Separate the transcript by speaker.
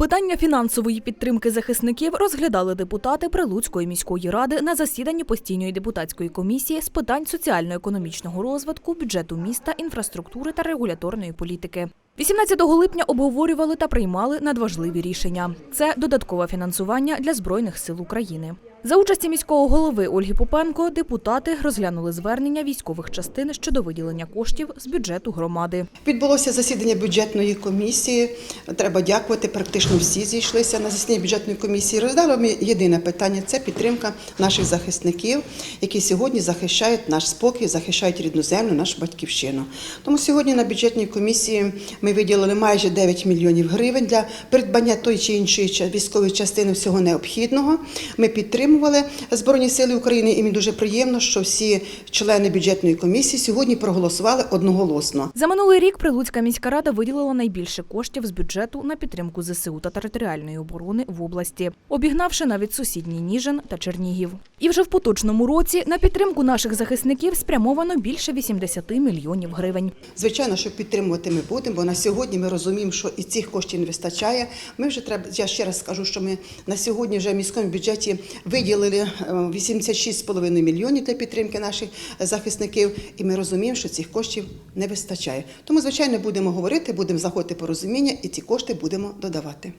Speaker 1: Питання фінансової підтримки захисників розглядали депутати Прилуцької міської ради на засіданні постійної депутатської комісії з питань соціально-економічного розвитку, бюджету міста, інфраструктури та регуляторної політики. 18 липня обговорювали та приймали надважливі рішення. Це додаткове фінансування для Збройних сил України. За участі міського голови Ольги Попенко депутати розглянули звернення військових частин щодо виділення коштів з бюджету громади.
Speaker 2: Відбулося засідання бюджетної комісії. Треба дякувати. Практично всі зійшлися на засіданні бюджетної комісії. Роздали ми єдине питання це підтримка наших захисників, які сьогодні захищають наш спокій, захищають рідну землю, нашу батьківщину. Тому сьогодні на бюджетній комісії ми виділили майже 9 мільйонів гривень для придбання тої чи іншої військової частини всього необхідного. Ми підтримували Збройні Сили України, і мені дуже приємно, що всі члени бюджетної комісії сьогодні проголосували одноголосно.
Speaker 1: За минулий рік Прилуцька міська рада виділила найбільше коштів з бюджету на підтримку ЗСУ та територіальної оборони в області, обігнавши навіть сусідній Ніжин та Чернігів. І вже в поточному році на підтримку наших захисників спрямовано більше 80 мільйонів гривень.
Speaker 2: Звичайно, що підтримувати ми будемо, бо на сьогодні ми розуміємо, що і цих коштів не вистачає. Ми вже треба. Я ще раз скажу, що ми на сьогодні вже в міському бюджеті виділили е, 86,5 мільйонів для підтримки наших захисників, і ми розуміємо, що цих коштів не вистачає. Тому, звичайно, будемо говорити, будемо заходити по розуміння, і ці кошти будемо додавати.